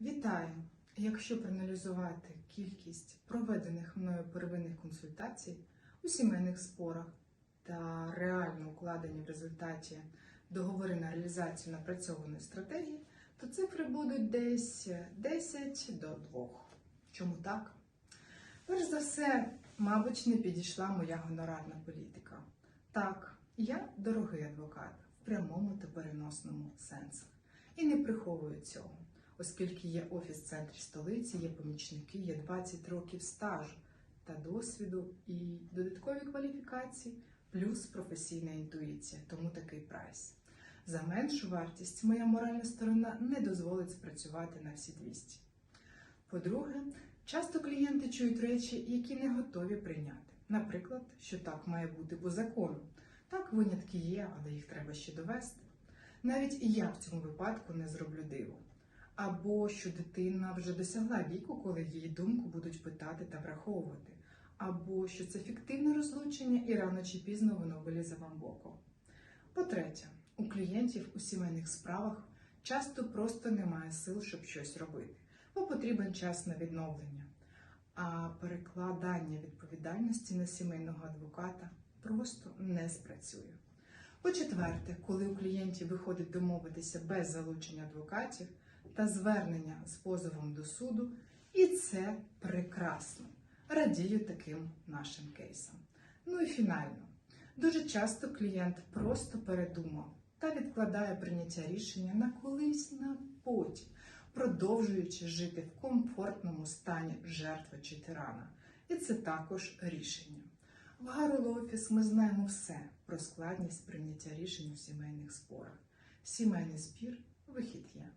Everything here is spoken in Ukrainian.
Вітаю! Якщо проаналізувати кількість проведених мною первинних консультацій у сімейних спорах та реально укладені в результаті договори на реалізацію напрацьованої стратегії, то цифри будуть десь 10 до 2. Чому так? Перш за все, мабуть, не підійшла моя гонорарна політика. Так, я дорогий адвокат в прямому та переносному сенсах. І не приховую цього, оскільки є офіс в центрі столиці, є помічники, є 20 років стажу та досвіду і додаткові кваліфікації, плюс професійна інтуїція, тому такий прайс. За меншу вартість моя моральна сторона не дозволить спрацювати на всі 200. По-друге, часто клієнти чують речі, які не готові прийняти. Наприклад, що так має бути по закону. Так, винятки є, але їх треба ще довести. Навіть і я в цьому випадку не зроблю диво. Або що дитина вже досягла віку, коли її думку будуть питати та враховувати, або що це фіктивне розлучення і рано чи пізно воно вилізе вам боком. По-третє, у клієнтів у сімейних справах часто просто немає сил, щоб щось робити, бо потрібен час на відновлення. А перекладання відповідальності на сімейного адвоката просто не спрацює. По-четверте, коли у клієнтів виходить домовитися без залучення адвокатів та звернення з позовом до суду, і це прекрасно. Радію таким нашим кейсам. Ну і фінально. Дуже часто клієнт просто передумав та відкладає прийняття рішення на колись на потім, продовжуючи жити в комфортному стані жертви чи тирана. І це також рішення. В Гарол Офіс ми знаємо все про складність прийняття рішень у сімейних спорах. Сімейний спір вихід є.